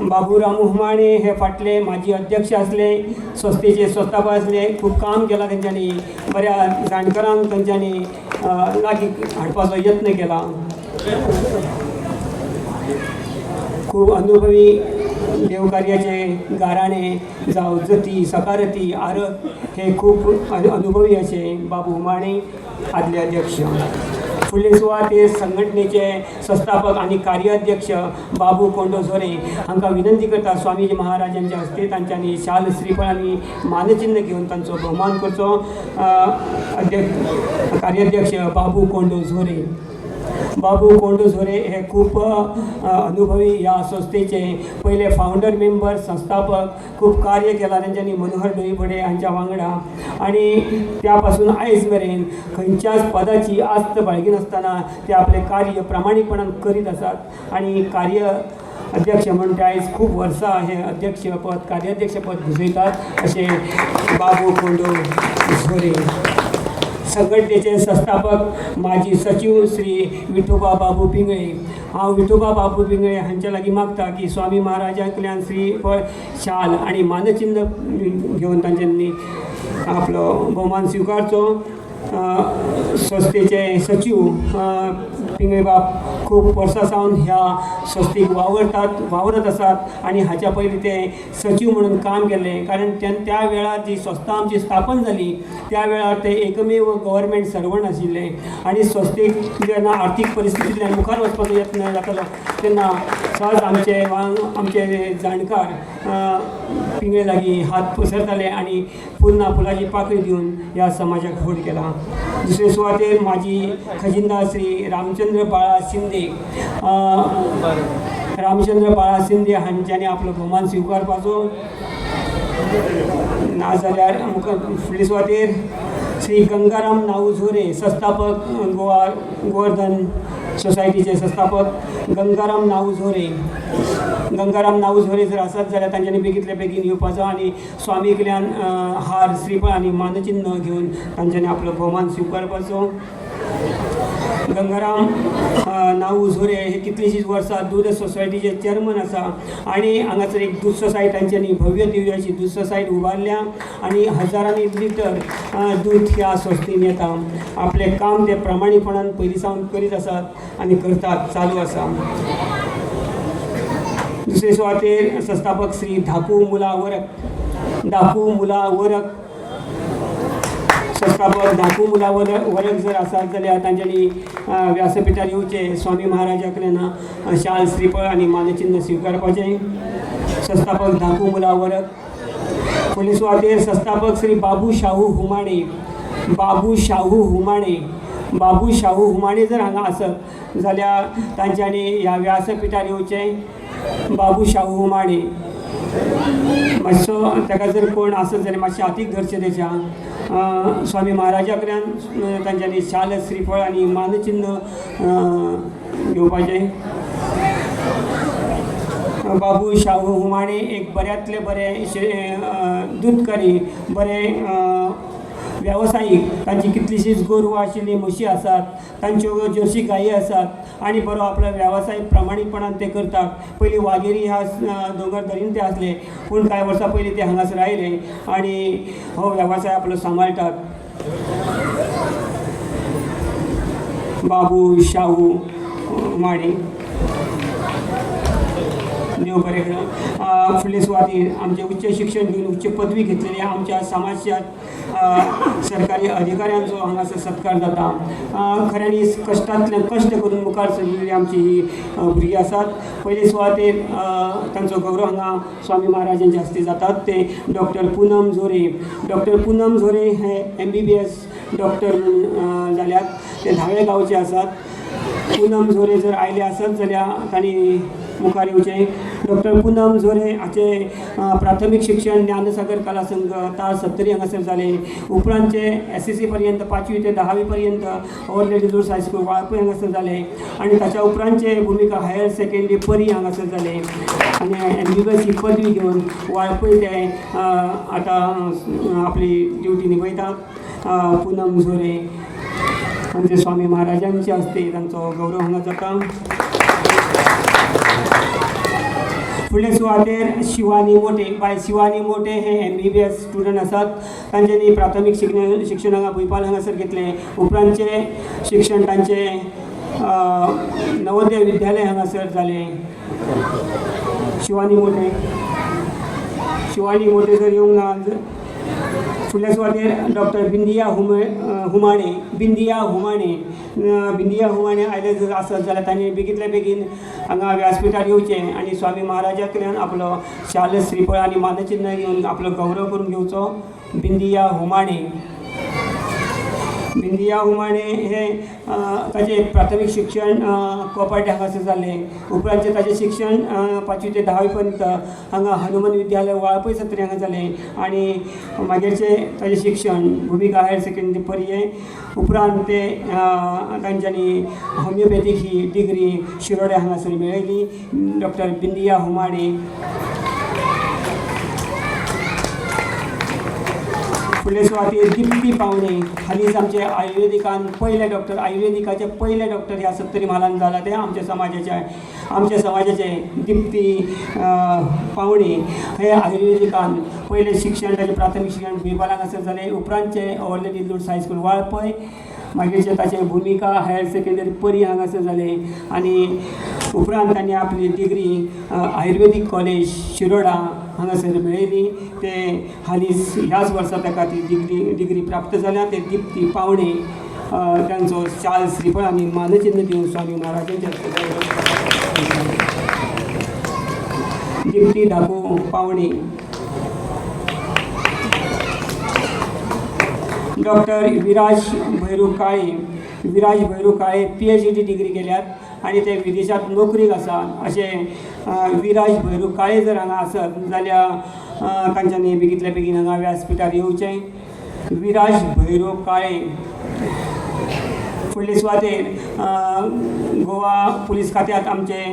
बाबूराम हुमाणे हे फाटले माजी अध्यक्ष असले स्वस्तीचे स्वतापा असले खूप काम केला त्यांच्यानी. बऱ्या जाणकारांक त्यांच्यानी लागीक हाडपाचो यत्न केला. खूब अनुभवी देवकार्याचे गाराणे जावं जती सकारती आरत हे खूप अनुभवी असे बाबू माणे आदले अध्यक्ष. फुडले ते संघटनेचे संस्थापक आणि कार्याध्यक्ष बाबू कोंडो झोरे हांकां विनंती करता स्वामीजी महाराजांच्या हस्ते तांच्यांनी शाल श्रीफळ आणि मानचिन्ह घेऊन तांचो भोवमान करचो. अध्यक्ष कार्याध्यक्ष बाबू कोंडो झोरे बाबू कोंडू झोरे हे खूप अनुभवी या संस्थेचे पहिले फाउंडर मेंबर संस्थापक खूप कार्य केला त्यांच्यानी मनोहर डोईबडे हांच्या वांगडा. आणि त्यापासून आयज मेरेन खंयच्याच पदाची आस्त बाळगी नासतना ते आपले कार्य प्रामाणिकपणान करीत असतात आणि कार्य अध्यक्ष म्हणून ते आयज खूप वर्सां हे अध्यक्षपद कार्याध्यक्षपद भुजयतात असे बाबू कोंडू झोरे संघटनेचे संस्थापक माजी सचिव श्री विठोबा बाबू पिंगळे. हांव विठोबा बाबू पिंगळे हांच्या लागीं मागता की स्वामी महाराजां श्री श्रीफळ शाल आणि मानचिन्ह घेवन तांच्यांनी आपलो भोवमान स्विकारचो. संस्थेचे सचिव अ, खूप वर्सां सावन ह्या संस्थेक वावरतात वावरत असतात आणि हाच्या पयलीं ते सचिव म्हणून काम केलें. कारण त्या त्या वेळार जी संस्था आमची स्थापन जाली त्या वेळार ते एकमेव गव्हर्मेंट सर्वंट आशिल्ले आणि संस्थेक जेन्ना आर्थीक परिस्थितींतल्यान मुखार वचपाचो यत्न जातालो तेन्ना सहज आमचे आमचे जाणकार अ, पिंगळे लागीं हात पसरताले आणि पुन्हा फुलाची पाकळी दिवन ह्या समाजाक होड केला. दुसरे सुवातेर म्हाजी खजिनदार श्री रामचंद्र बाळा शिंदे. रामचंद्र बाळा शिंदे हांच्यानी आपलो भोवमान स्विकारपाचो. नाजाल्यार मुखार फुडले सुवातेर श्री गंगाराम नाऊझोरे संस्थापक गोवा गोवर्धन सोसायटीचे संस्थापक गंगाराम नाऊझोरे गंगाराम नाऊझोरे जर आसात जाल्यार तांच्यांनी बेगीतल्या बेगीन येवपाचो आनी स्वामी कडल्यान हार श्रीफळ आनी मानचिन्ह घेवन तांच्यांनी आपलो भोवमान स्विकारपाचो गंगाराम अ, नाऊ झोरे हे कितलींशींच वर्सां दूध सोसायटीचे चेअरमन आसा आणि हांगासर एक दूध सोसायटी तांच्यांनी भव्य दिव्याची दूध सोसायटी उबारल्या आणि हजारांनी लिटर दूध ह्या संस्थेन येता आपले काम ते प्रामाणीकपणान पयलीं सावन करीत आसात आणि करतात चालू आसा दुसरे सुवातेर संस्थापक श्री धाकू मुला वरक धाकू मुला वरक संस्थापक धाकू मुला वरक जर आसात जाल्यार तांच्यांनी अ, व्यासपीठार येवचे स्वामी महाराजा कडल्यान शाल श्रीफळ आनी मानचिन्ह स्विकारपाचें. संस्थापक धाकू मुला वरक पुलीस वाटेर संस्थापक श्री बाबू शाहू हुमाणे. बाबू शाहू हुमाणे. बाबू शाहू हुमाणे जर हांगा आसत जाल्यार तांच्यांनी ह्या व्यासपीठार येवचें बाबू शाहू हुमाणे. मातसो ताका जर कोण आसत जाल्यार मातशें हातीक धरचें तेच्या स्वामी महाराजा कडल्यान तांच्यांनी शाल श्रीफळ आनी मानचिन्ह घेवपाचें. बाबू शाहू हुमाणे एक बऱ्यांतले बरें शे बरें व्यावसायीक तांची कितलीशींच गोरवां आशिल्लीं म्हशी आसात तांच्यो जर्सी गायी आसात आनी बरो आपलो वेवसाय प्रामाणीकपणान ते करतात. पयलीं वागेरी ह्या दोंगर दरीन ते आसले पूण कांय वर्सां पयलीं ते हांगासर आयले आनी हो वेवसाय आपलो सांबाळटात बाबू शाहू माडी. देव बरें करूं अ, फुडले आमचें उच्च शिक्षण घेवन उच्च पदवी घेतलेले आमच्या समाजात सरकारी अधिकाऱ्यांचो हांगासर सत्कार जाता खऱ्यांनी कश्टांतल्यान कश्ट करून मुखार सरलेली आमची ही भुरगीं आसात पयले सुवातेर तांचो गौरव हांगा स्वामी महाराजांच्या हस्ते जातात. ते डॉक्टर पूनम झोरे डॉक्टर पूनम झोरे हे M B B S doctor जाल्यात ते धावे गांवचे आसात पूनम झोरे जर आयले आसत जाल्यार तांणी मुखार येवचें डॉक्टर पूनम झोरे हाचे प्राथमीक शिक्षण ज्ञानसागर कला संघ ताळ सत्तरी हांगासर जाले उपरांतचे एस एस सी पर्यंत पांचवी ते धावी पर्यंत ओवर लेडीज हायस्कूल वाळपय हांगासर जाले आनी ताच्या उपरांतचे भुमिका हायर सेकेंडरी परी हांगासर जाले आनी एम बी बी एस ही पदवी घेवन वाळपय ते आतां आपली ड्युटी निभयतात. पूनम झोरे आमचे स्वामी महाराजांचे हस्ते तांचो गौरव हांगा जाता फुडले सुवातेर शिवानी मोटे बाय शिवानी मोटे हे M B B S student आसात तांच्यांनी प्राथमीक शिक्षण शिक्षण हांगा भुंयपाल हांगासर घेतलें. उपरांतचे शिक्षण तांचे नवोदय विद्यालय हांगासर जालें शिवानी मोटे शिवानी मोटे जर येवंक ना फुडल्या डॉक्टर बिंदिया हुमे हुमाणे बिंदिया हुमाणे बिंदिया हुमाणे आयले जर आसत जाल्यार तांणी बेगींतल्या बेगीन हांगा व्यासपिठार येवचें आनी स्वामी महाराजा कडल्यान आपलो शाल श्रीफळ आनी मानचिन्ह घेवन आपलो गौरव करून घेवचो बिंदिया हुमाणे. बिंदिया हुमाणे हे अ, ताचें प्राथमीक शिक्षण कोपाटे हांगासर जाल्लें उपरांतचें ताचें शिक्षण पांचवी ते धावी पर्यंत हांगा हनुमान विद्यालय वाळपय सत्री हांगा जालें आनी मागीरचें ताचें शिक्षण भुमिका हायर सेकंडरी पर्ये उपरांत ते तांच्यांनी होमिओपॅथीक ही डिग्री शिरोडे हांगासर मेळयली डॉक्टर बिंदिया हुमाणे फुडले सुवातेर दिप्ती पावणे हालींच आमचे आयुर्वेदिकान पयले डॉक्टर आयुर्वेदिकाचे पयले डॉक्टर ह्या सत्तरी म्हालान जाला ते आमच्या समाजाचे आमच्या समाजाचे दिप्ती पावणे हे आयुर्वेदिकान पयले शिक्षण ताचें प्राथमीक शिक्षण बिबालान आसत जालें उपरांतचे lady Dillur high school Valpoi मागीरचे ताचे भुमिका हायर सेकंडरी परी हांगासर जालें आनी उपरांत तांणी आपली डिग्री आयुर्वेदीक कॉलेज शिरोडा हांगासर मेळयली ते हालींच ह्याच वर्सा ताका ती डिग्री डिग्री प्राप्त जाल्या ते दिप्ती पावणे त्यांचो तांचो शाल श्रीफळ आनी मानचिन्ह दिवन स्वामी महाराजांच्या दिप्ती धाकू पावणे. Doctor Viraj Bhairu Kale Viraj Bhairu Kale P H D degree केल्यात आनी ते विदेशांत नोकरीक आसा अशें विराज भैरू काळे जर हांगा आसत जाल्यार तांच्यांनी बेगींतल्या बेगीन हांगा व्यासपीठार येवचें विराज भैरू काळे. फुडले सुवातेर गोवा पुलीस खात्यात आमचे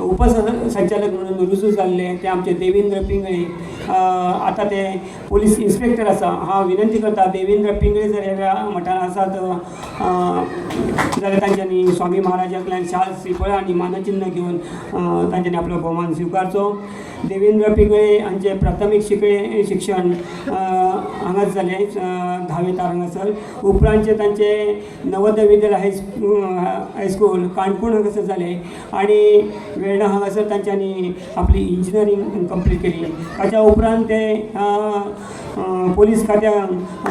उपसंचालक म्हणून रुजू जाल्ले ते आमचे देवेंद्र पिंगळे. आतां ते पुलीस इन्स्पेक्टर आसा हांव विनंती करता देवेंद्र पिंगळे जर ह्या मठान आसात जाल्यार तांच्यांनी स्वामी महाराजांतल्यान शाल श्रीफळ आनी मानचिन्ह घेवन तांच्यांनी आपलो भोवमान स्विकारचो. देवेंद्र पिंगळे हांचे प्राथमीक शिकळे शिक्षण अ, हांगाच जालें अ, धावे तार हांगासर उपरांतचे तांचे नवोदय विद्यालय हाय हायस्कूल काणकोण हांगासर जालें आनी वेर्णा हांगासर तांच्यांनी आपली इंजिनियरींग कंप्लीट केली. ताच्या उपरांत ते पोलीस खात्यांत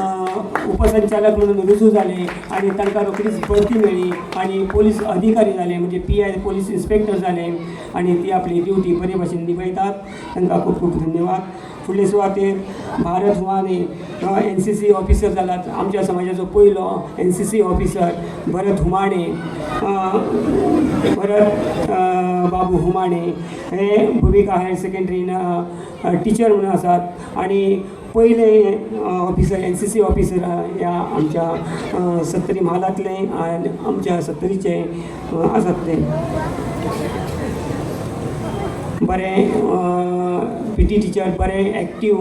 उपसंचालक म्हणून रुजू जाले आनी तांकां रोखडीच बढती मेळ्ळी आनी पोलीस अधिकारी जाले म्हणजे पी आय पोलीस इन्स्पेक्टर जाले आनी ती आपली ड्युटी बरे भशेन निभयतात. तांकां खूब खूब धन्यवाद. फुडले सुवातेर Bharat Huwane N C C officer जालात आमच्या समाजाचो पयलो N C C officer Bharat Humane. Bharat Babu Humane. हे भुमिका हायर सेकंडरीन टिचर म्हणून आसात आनी पहिले officer N C C officer ह्या आमच्या सत्तरी म्हालांतले आणि आमच्या सत्तरीचे आसात ते बरे पी टी टिचर बरे एक्टीव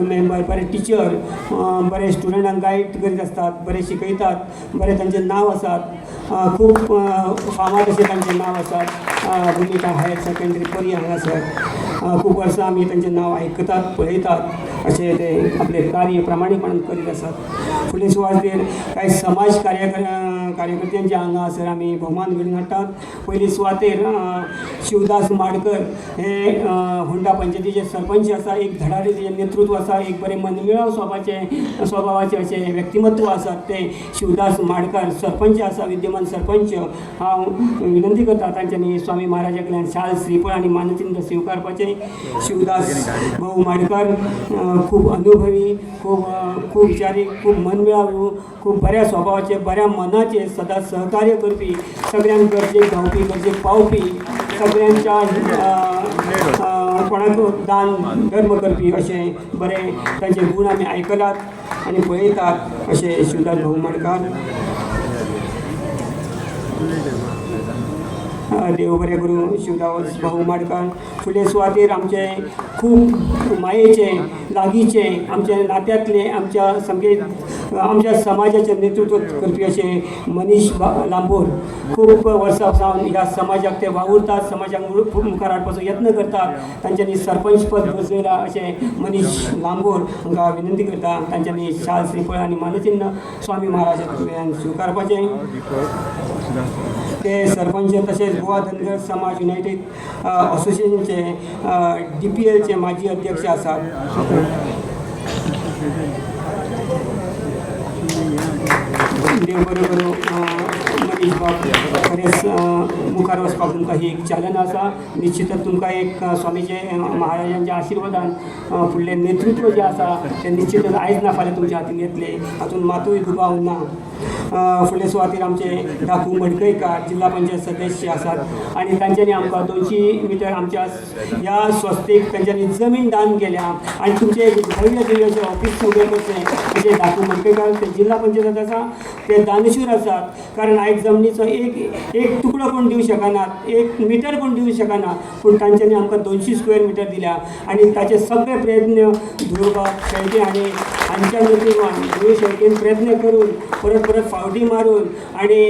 मेंबर बरे टिचर बरे स्टुडंटांक गायड करीत आसतात बरे शिकयतात बरे त्यांचे नांव आसात खूप खूब फामाद अशें तांचें नांव आसात भूमिका हायर सेकंडरी परी हांगासर खूप खूब आम्ही आमी तांचें नांव आयकतात पळयतात अशें ते आपले कार्य प्रामाणिकपणे करीत आसात फुडले सुवातेर कांय समाज कार्य कार्यकर्त्यांचे हांगासर आमी भोवमान घडून हाडटात पयली सुवातेर शिवदास माडकर हे होंडा पंचायतीचे सरपंच आसा एक धडाडी तेजें नेतृत्व आसा एक बरें मनमिळाव स्वभावाचे स्वभावाचे अशें व्यक्तिमत्व आसात ते शिवदास माडकर सरपंच आसा विद्यमान सरपंच. हांव विनंती करता तांच्यांनी स्वामी महाराजा कडल्यान शाल श्रीफळ आनी मानचिन्ह स्वीकारपाचें शिवदास भाऊ माडकर खूप खूब अनुभवी खूब खूप खूब विचारी खूब मनमिळावू खूब बऱ्या स्वभावाचे बऱ्या मनाचे सदा सहकार्य करपी सगळ्यांक गरजेक धांवपी गरजेक म्हणजे पावपी सगळ्यांच्या कोणाक दान धर्म करपी अशें बरें तांचे गूण आमी आयकलात आनी पळयतात अशें शिवदास भाऊ माडकार देव बरें करूं शिवदास भाऊ माडकार फुले सुवातेर आमचे खूब मायेचे लागींचे आमचे नात्यांतले आमच्या सामके आमच्या समाजाचें नेतृत्व करपी असे मनीश बा- लांबोर. खूब वर्सां सावन ह्या समाजाक ते वावुरतात समाजाक मुळ- खूब मुखार हाडपाचो यत्न करतात. तांच्यांनी सरपंच पद बसयलां अशें मनीश लांबोर हांकां विनंती करता. तांच्यांनी शाल श्रीफळ आनी मानचिन्ह स्वामी महाराजा कडल्यान स्विकारपाचें. ते सरपंच तशेंच गोवा धनगर समाज युनायटेड असोसिएशनचे डी पी एलचे माजी अध्यक्ष आसात देव म्हणजे बरें बाब खरेंच मुखार वचपाक तुमकां ही एक चालन आसा निश्चितच तुमकां एक स्वामीचे महाराजांच्या आशिर्वादान फुडलें नेतृत्व जें आसा तें निश्चितच आयज ना फाल्यां तुमच्या हातीन येतलें. हातूंत मातूय दुबाव ना. फुडले सुवातेर आमचे धाकू मडकयकार जिल्हा पंचायत सदस्य आसात आनी तांच्यांनी आमकां दोनशी मिटर आमच्या ह्या स्वस्तेक तांच्यांनी जमीन दान केल्या. आनी तुमचे एक भव्य दिव्य अशें उबें करचें म्हणजे धाकू मडकयकार ते जिल्हा पंचायत आसा ते दानशूर आसात कारण आयज जमनीचो एक एक तुकडो कोण दिवं शकनात एक मिटर कोण दिवं शकना पूण तांच्यांनी आमकां दोनशी स्क्वेअर मिटर दिल्या. आनी ताचे सगळे प्रयत्न धुळबाब शेळके आनी हांच्या नेतृत्वान धुळ शेळकेन प्रयत्न करून परत परत फावटी मारून आणि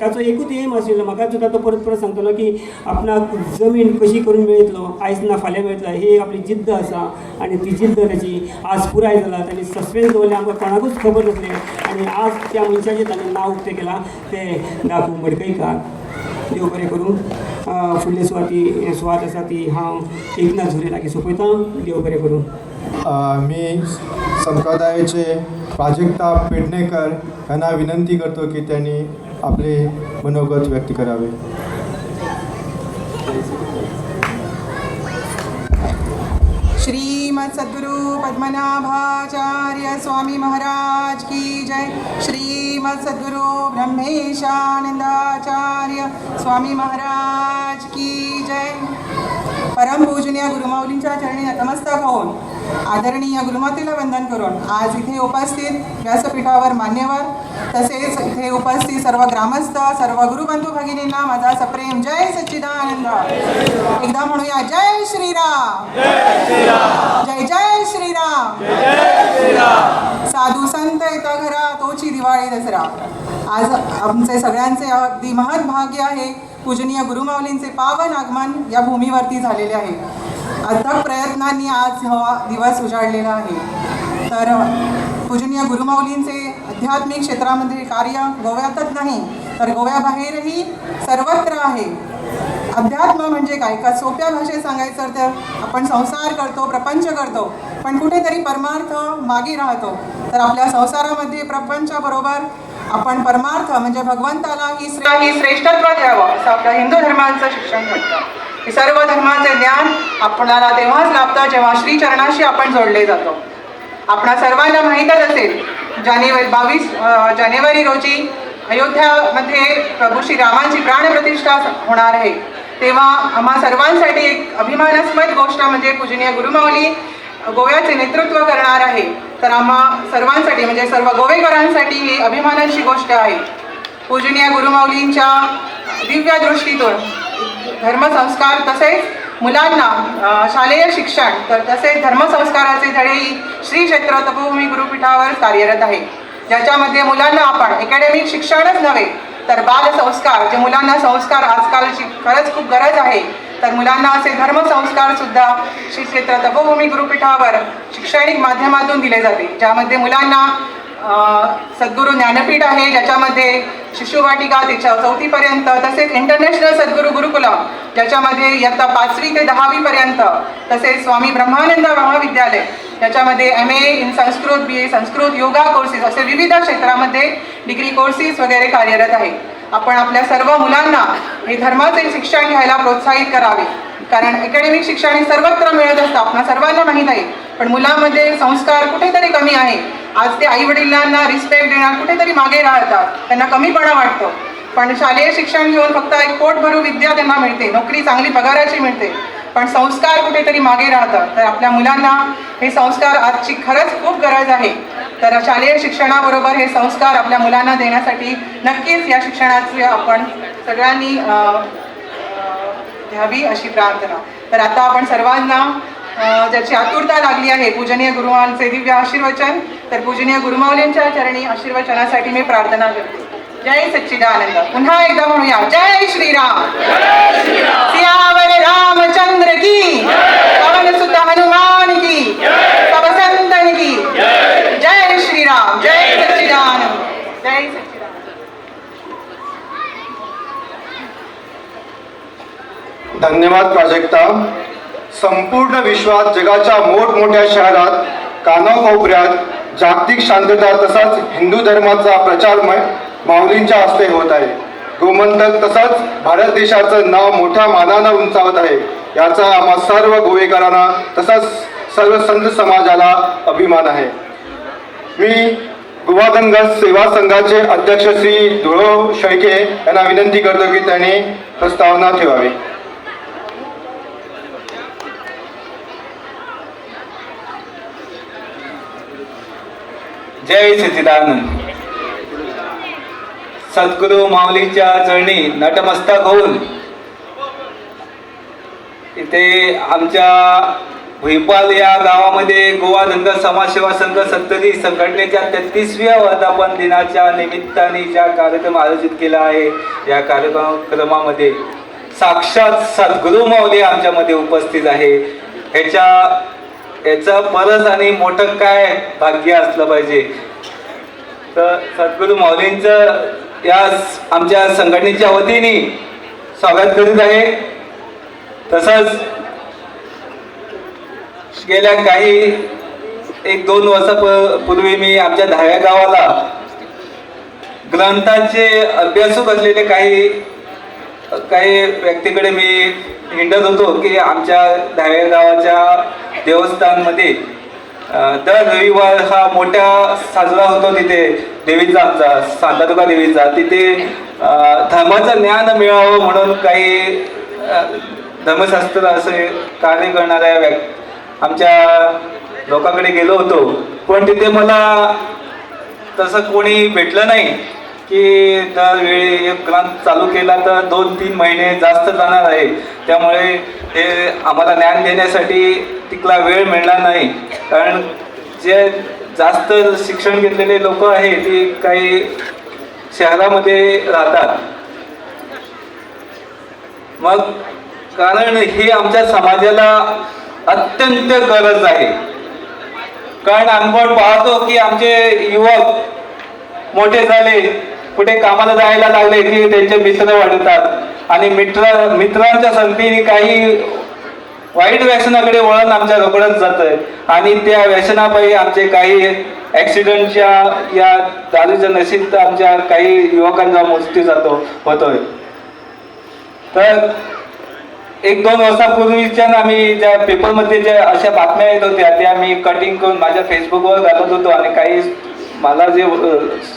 ताचो एकूच एम आशिल्लो म्हाका सुद्दां तो परत परत सांगतलो की आपणाक जमीन कशी करून मेळयतलो आयज ना फाल्यां मेळटलो ही आपली जिद्द आसा आनी ती जिद्द ताची आज पुराय जाला ताणी सस्पेन्स दवरलें आमकां कोणाकूच खबर नासलें. आनी आज त्या मनशाचें ताणें नांव उक्तें केलां. ते डाकू मडकयकार देव बरें करूं फुडले सुवाती सुवात आसा ती हांव एकनाथ झुरे लागीं सोंपयतां देव बरें करूं आमी संप्रदायाचे प्राजक्ता पेडणेकर यांना विनंती करतो की त्यांनी आपले मनोगत व्यक्त करावे. श्रीमत सद्गुरु पद्मनाभाचार्य स्वामी महाराज की जय. श्रीमत सद्गुरु ब्रह्मेशानंदाचार्य स्वामी महाराज की जय. परमपूजनीय गुरुमाऊलींच्या चरणी नतमस्तक होऊन आदरणीय गुरुमातेला वंदन करून आज इथे उपस्थित व्यासपीठावर मान्यवर तसेच इथे उपस्थित सर्व ग्रामस्थ सर्व गुरुबंधू भगिनींना माझा सप्रेम जय सच्चिदानंद. एकदा म्हणूया जय श्रीराम. जय जय श्रीराम. साधू संत येता घरा तोची दिवाळी दसरा. आज आमचे सगळ्यांचे अगदी महत् भाग्य आहे. पूजनीय गुरुमाऊलींचे पावन आगमन या भूमीवरती झालेले आहे. अथक प्रयत्नांनी आज हा दिवस उजाडलेला आहे. तर पूजनीय गुरुमाऊलींचे आध्यात्मिक क्षेत्रामध्ये कार्य गोव्यातच नाही तर गोव्याबाहेरही सर्वत्र आहे. अध्यात्म म्हणजे काय? का सोप्या भाषेत सांगायचं तर आपण संसार करतो प्रपंच करतो पण कुठेतरी परमार्थ मागे राहतो. तर आपल्या संसारामध्ये प्रपंचाबरोबर आपण परमार्थ म्हणजे भगवंताला ही श्रे- ही श्रेष्ठत्व द्यावं असं आपल्या हिंदू धर्माचं शिक्षण घडतं हे सर्व धर्माचे ज्ञान आपणाला तेव्हाच लाभतं जेव्हा श्रीचरणाशी आपण जोडले जातो. आपणा सर्वांना माहीतच असेल जानेवारी बावीस जानेवारी रोजी अयोध्यामध्ये प्रभू श्रीरामांची प्राणप्रतिष्ठा होणार आहे. तेव्हा आम्हा सर्वांसाठी एक अभिमानास्पद गोष्ट म्हणजे पूजनीय गुरुमाऊली गोव्याचे नेतृत्व करणार आहे. तर आम्हा सर्वांसाठी म्हणजे सर्व गोवेकरांसाठी ही अभिमानाची गोष्ट आहे. पूजनीय गुरुमाऊलींच्या दिव्य दृष्टीतून धर्मसंस्कार तसेच मुलांना शालेय शिक्षण तर तसेच धर्मसंस्काराचे धडेही श्री क्षेत्र तपोभूमी गुरुपीठावर कार्यरत आहे. ज्याच्यामध्ये मुलांना आपण अकॅडमिक शिक्षणच नव्हे तर बालसंस्कार जे मुलांना संस्कार आजकालची खरंच खूप गरज आहे तर मुलांना असे धर्मसंस्कार सुद्धा श्री क्षेत्र तपोभूमी गुरुपीठावर शैक्षणिक माध्यमातून दिले जाते ज्यामध्ये मुलांना सद्गुरु सद्गुरू ज्ञानपीठ आहे ज्याच्यामध्ये शिशुवाटिका त्याच्या चौथीपर्यंत तसेच इंटरनॅशनल सद्गुरू गुरुकुलम ज्याच्यामध्ये इयत्ता पाचवी ते दहावीपर्यंत तसेच स्वामी ब्रह्मानंद महाविद्यालय ज्याच्यामध्ये M A in Sanskrit B A Sanskrit yoga courses असे विविध क्षेत्रामध्ये डिग्री कोर्सेस वगैरे कार्यरत आहे. आपण आपल्या सर्व मुलांना हे धर्माचे शिक्षण घ्यायला प्रोत्साहित करावे. कारण अकॅडमिक शिक्षण हे सर्वत्र मिळत असतं आपल्या सर्वांना माहीत आहे. पण मुलामध्ये संस्कार कुठेतरी कमी आहे. आज ते आई वडिलांना रिस्पेक्ट देणार कुठेतरी मागे राहतात. त्यांना कमीपणा वाटतो. पण शालेय शिक्षण घेऊन फक्त एक पोट भरू विद्या त्यांना मिळते. नोकरी चांगली पगाराची मिळते. पण संस्कार कुठेतरी मागे राहतात. तर आपल्या मुलांना हे संस्कार आजची खरंच खूप गरज आहे. तर शालेय शिक्षणाबरोबर हे संस्कार आपल्या मुलांना देण्यासाठी नक्कीच या शिक्षणाचे आपण सगळ्यांनी घ्यावी अशी प्रार्थना. तर आता आपण सर्वांना ज्याची आतुरता लागली आहे पूजनीय गुरुवांचे दिव्य आशीर्वचन तर पूजनीय गुरुमावलींच्या चरणी आशीर्वचनासाठी मी प्रार्थना करते. जय सच्चिदानंद. पुन्हा एकदा म्हणूया जय श्रीराम. सियावर रामचंद्र की पवन सुत हनुमान की सब संतन की जय श्रीराम जय सच्चिदानंद जय सच्चिदानंद धन्यवाद प्राजक्ता. संपूर्ण विश्वात जगाच्या मोठमोठ्या शहरात कानाकोपऱ्यात जागतिक शांतता तसाच हिंदू धर्माचा प्रचार माऊलींच्या हस्ते होत आहे. गोमंतक तसाच भारत देशाचं नाव मोठ्या मानानं उंचावत आहे. याचा आम्हा सर्व गोवेकरांना तसाच सर्व संत समाजाला अभिमान आहे. मी गुवादंग सेवा संघाचे अध्यक्ष श्री धुळो शेळके यांना विनंती करतो की त्यांनी प्रस्तावना ठेवावी. जय सचिदानंद. सद्गुरु माऊलीच्या चरणी नटमस्तक होऊन इथे आमच्या भुईपाल या गावामध्ये गोवा धंदा समाजसेवा संघ सत्तरी संघटनेच्या तेहतीसव्या वर्धापन दिनाच्या निमित्ताने ज्या कार्यक्रम आयोजित केला आहे या कार्यक्रमामध्ये साक्षात सद्गुरू माऊली आमच्यामध्ये उपस्थित आहे. ह्याच्या याचं परस आणि मोठं काय भाग्य असलं पाहिजे? तर सद्गुरू माऊलींचं या आमच्या संघटनेच्या वतीने स्वागत करीत आहे. तसंच गेल्या काही एक दोन वर्षापूर्वी मी आमच्या दहाव्या गावाला ग्रंथांचे अभ्यासू असलेले काही काही व्यक्तीकडे मी हिंडत होतो की आमच्या धावेर गावाच्या देवस्थानमध्ये दर रविवार हा मोठा साजरा होतो तिथे देवीचा आमचा शांतादुका देवीचा. तिथे धर्माचं ज्ञान मिळावं म्हणून काही धर्मशास्त्र असे कार्य करणाऱ्या व्यक् आमच्या लोकांकडे गेलो होतो. पण तिथे मला तसं कोणी भेटलं नाही. की दरवेळी एक ग्रंथ चालू केला तर दोन तीन महिने जास्त जाणार आहे. त्यामुळे हे आम्हाला ज्ञान देण्यासाठी तिकला वेळ मिळणार नाही. कारण जे जास्त शिक्षण घेतलेले लोक आहे ती काही शहरामध्ये राहतात. मग कारण हे आमच्या समाजाला अत्यंत गरज आहे. कारण आपण पाहतो की आमचे युवक मोठे झाले. कुठे कामाला जायला लागले की त्यांचे मित्र वाढतात. आणि मित्र मित्रांच्या संगतीने काही वाईट व्यसनाकडे वळण आमच्या रोकडत जात आहे आणि त्या व्यसनापायी आमचे काही ऍक्सिडेंटच्या या दारूच्या नशीब आमच्या काही युवकांचा मृत्यू जातो होतोय. तर एक दोन वर्षापूर्वीच्या आम्ही ज्या पेपरमध्ये ज्या अशा बातम्या येत होत्या त्या मी कटिंग करून माझ्या फेसबुकवर घालत होतो आणि काही मला जे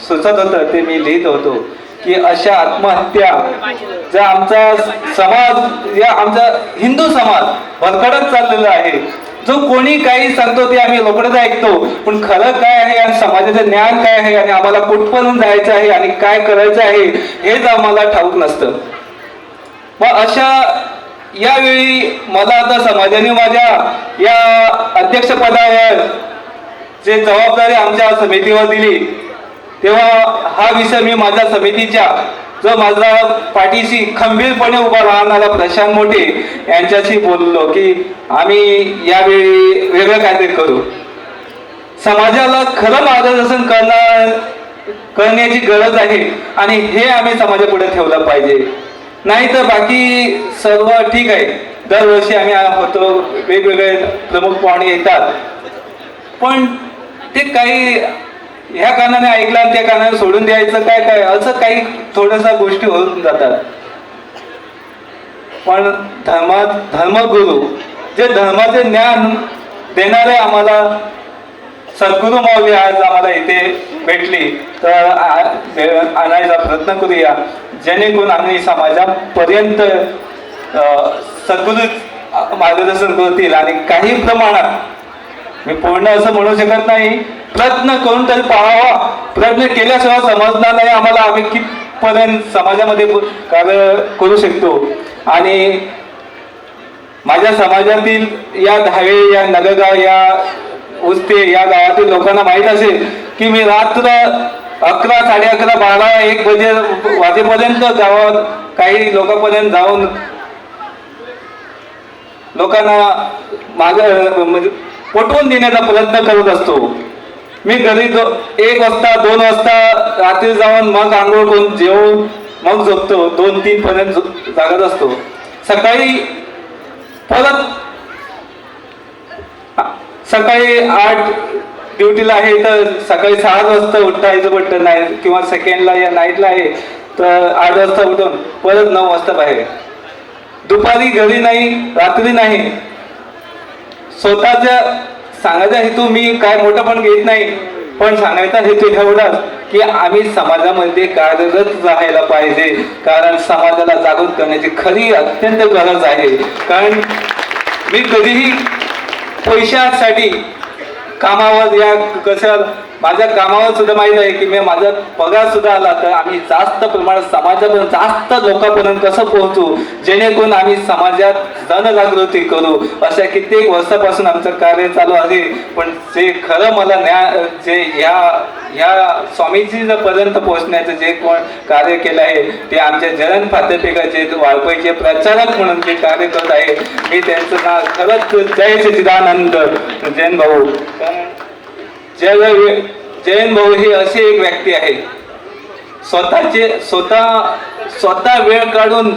सुचत होतं ते मी लिहित होतो की अशा आत्महत्या ज्या आमचा समाज या आमचा हिंदू समाज भरकडत चाललेला आहे. जो कोणी काही सांगतो ते आम्ही लोकडच ऐकतो पण खरं काय आहे आणि समाजाचं ज्ञान काय आहे आणि आम्हाला कुठपर्यंत जायचं आहे आणि काय करायचं आहे हेच आम्हाला ठाऊक नसतं. मग अशा यावेळी मला आता समाजाने माझ्या या अध्यक्षपदावर जे जबाबदारी आमच्या समितीवर दिली तेव्हा हा विषय मी माझ्या समितीच्या जो माझा पाठीशी खंबीरपणे उभा राहणारा प्रशांत मोठे यांच्याशी बोललो की आम्ही यावेळी वेगळं काहीतरी करू. समाजाला खरं मार्गदर्शन करणार करण्याची गरज आहे आणि हे आम्ही समाजापुढे ठेवलं पाहिजे. नाही तर बाकी सर्व ठीक आहे. दरवर्षी आम्ही होतो वेगवेगळे प्रमुख पाहुणे येतात. पण ते काही ह्या कानाने ऐकलं आणि त्या कानाने सोडून द्यायचं काय काय असं काही थोड्याशा गोष्टी होऊन जातात. पण धर्मात धर्मगुरू जे धर्माचे ज्ञान देणारे आम्हाला सद्गुरू माऊली आज आम्हाला इथे भेटली. तर आ- आणायचा प्रयत्न करूया. जेणेकरून आम्ही समाजापर्यंत अ, सद्गुरू मार्गदर्शन करतील आणि काही प्रमाणात मी पूर्ण असं म्हणू शकत नाही. प्रयत्न करून तरी पाहावा. प्रयत्न केल्याशिवाय समजणार नाही आम्हाला आम्ही कितपर्यंत समाजामध्ये कार्य करू शकतो. आणि माझ्या समाजातील या धावे या नगरगाव या उस्ते या गावातील लोकांना माहीत असेल की मी रात्र अकरा साडे अकरा बारा एक बजे वाजेपर्यंत जाऊन काही लोकांपर्यंत जाऊन लोकांना माझं म्हणजे पटवून देण्याचा प्रयत्न करत असतो. मी घरी एक वाजता दोन वाजता रात्री जाऊन मग आंघोळ करून जेवून मग झोपतो. दोन तीन पर्यंत जागत असतो. सकाळी परत सकाळी आठ ड्युटीला आहे तर सकाळी सहा वाजता उठायचं पडतं नाही किंवा सेकंडला या नाईटला आहे तर आठ वाजता उठून परत नऊ वाजता बाहेर. दुपारी घरी नाही रात्री नाही. स्वतःच्या सांगायचा हेतू मी काय मोठं पण घेत नाही पण सांगायचा हेतू एवढाच की आम्ही समाजामध्ये कार्यरत राहायला पाहिजे. कारण समाजाला जागृत करण्याची खरी अत्यंत गरज आहे. कारण मी कधीही पैशासाठी कामावर या कशा माझ्या कामावर सुद्धा माहीत आहे की मी माझा पगार सुद्धा आला तर आम्ही जास्त प्रमाणात समाजापर्यंत जास्त लोकांपर्यंत कसं पोहोचू? जेणेकरून आम्ही समाजात जनजागृती करू. अशा कित्येक वर्षापासून आमचं कार्य चालू आहे. पण जे खरं मला न्या जे ह्या ह्या स्वामीजी पर्यंत पोहोचण्याचं जे कोण कार्य केलं आहे ते आमच्या जयंत जे वाळपईचे प्रचारक म्हणून जे कार्य करत आहे मी त्यांचं नाव खरंच जय सच्चिदानंद जैन भाऊ. कारण जय जयंत भाऊ हे असे एक व्यक्ती आहे स्वतःचे स्वतः स्वतः वेळ काढून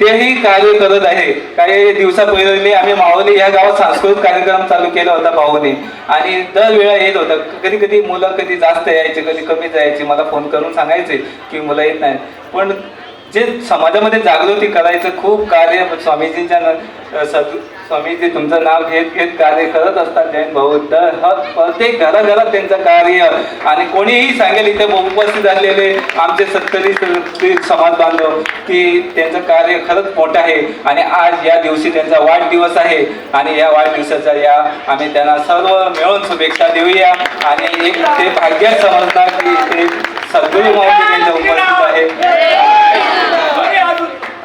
तेही कार्य करत आहे. काही दिवसा पहिले आम्ही मावली या गावात सांस्कृतिक कार्यक्रम चालू केला होता भाऊने आणि दरवेळा येत होतं. कधी कधी मुलं कधी जास्त यायचे कधी कमी जायचे. मला फोन करून सांगायचे की मुलं येत नाही पण जे समाजामध्ये जागृती करायचं खूप कार्य स्वामीजींच्या न- सद स्वामीजी तुमचं नाव घेत घेत कार्य करत असतात जैन भाऊ तर प्रत्येक घराघरात त्यांचं कार्य. आणि कोणीही सांगेल इथे उपस्थित झालेले आमचे सत्तरी समाज बांधव की त्यांचं कार्य खरंच मोठं आहे. आणि आज या दिवशी त्यांचा वाढदिवस आहे. आणि या वाढदिवसाचा या आम्ही त्यांना सर्व मिळून शुभेच्छा देऊया. आणि एक ते भाग्य समजणार की ते सद्गुरू माऊली त्यांच्या उपस्थित आहे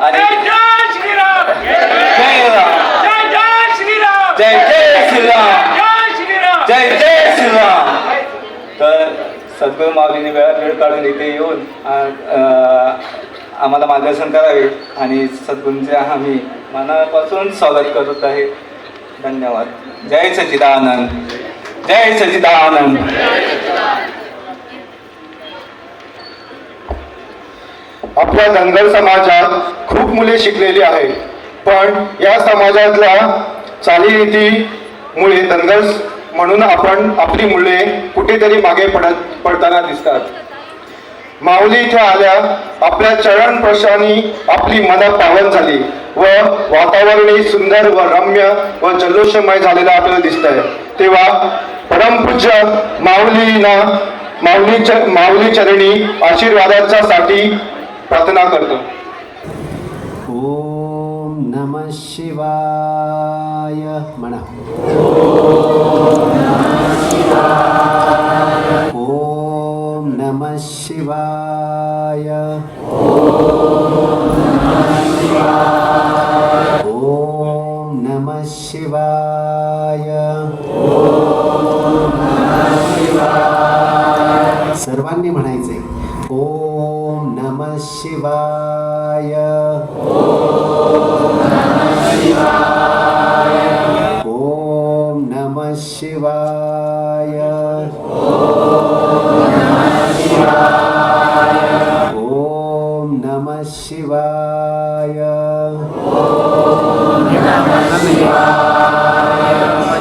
आणि जय श्रीराम. जय राम. जय श्रीराम. जय जय श्रीराम. जय श्रीराम. जय जय श्रीराम. तर सद्गुरू माऊलीने वेळात वेळ काढून इथे येऊन आम्हाला मार्गदर्शन करावे आणि सद्गुरूंचे आम्ही मनापासून स्वागत करत आहे. धन्यवाद. जय सच्चिदानंद. जय सच्चिदानंद. आपल्या धनगर समाजात खूप मुले शिकलेली आहेत. पण या समाजातल्या चालीरीतीमुळे धनगर म्हणून आपण आपली मुले कुठेतरी मागे पडत पडताना दिसतात. माऊली इथे आल्या आपल्या चरण प्रशानी आपली मनं पावन झाली व वातावरणही सुंदर व रम्य व जल्लोषमय झालेलं आपल्याला दिसत आहे तेव्हा परमपूज्य माऊलीना माऊली माऊली चरणी आशीर्वादाच्या साठी प्रार्थना करतो ओम नमः शिवाय म्हणा você